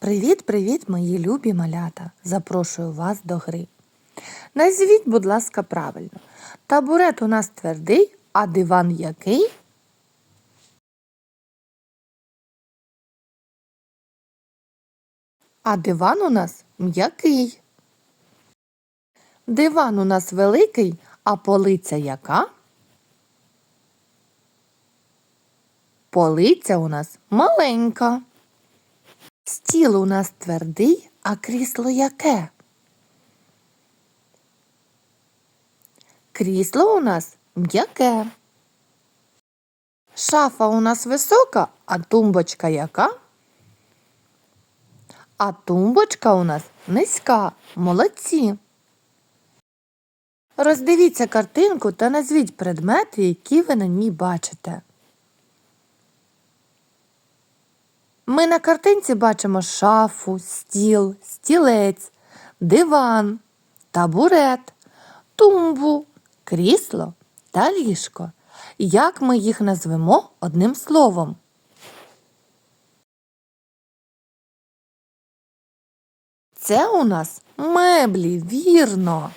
Привіт-привіт, мої любі малята! Запрошую вас до гри. Назвіть, будь ласка, правильно. Табурет у нас твердий, а диван який? А диван у нас м'який. Диван у нас великий, а полиця яка? Полиця у нас маленька. Стіл у нас твердий, а крісло яке? Крісло у нас м'яке. Шафа у нас висока, а тумбочка яка? А тумбочка у нас низька. Молодці. Роздивіться картинку та назвіть предмети, які ви на ній бачите. Ми на картинці бачимо шафу, стіл, стілець, диван, табурет, тумбу, крісло та ліжко. Як ми їх назвемо одним словом? Це у нас меблі, вірно.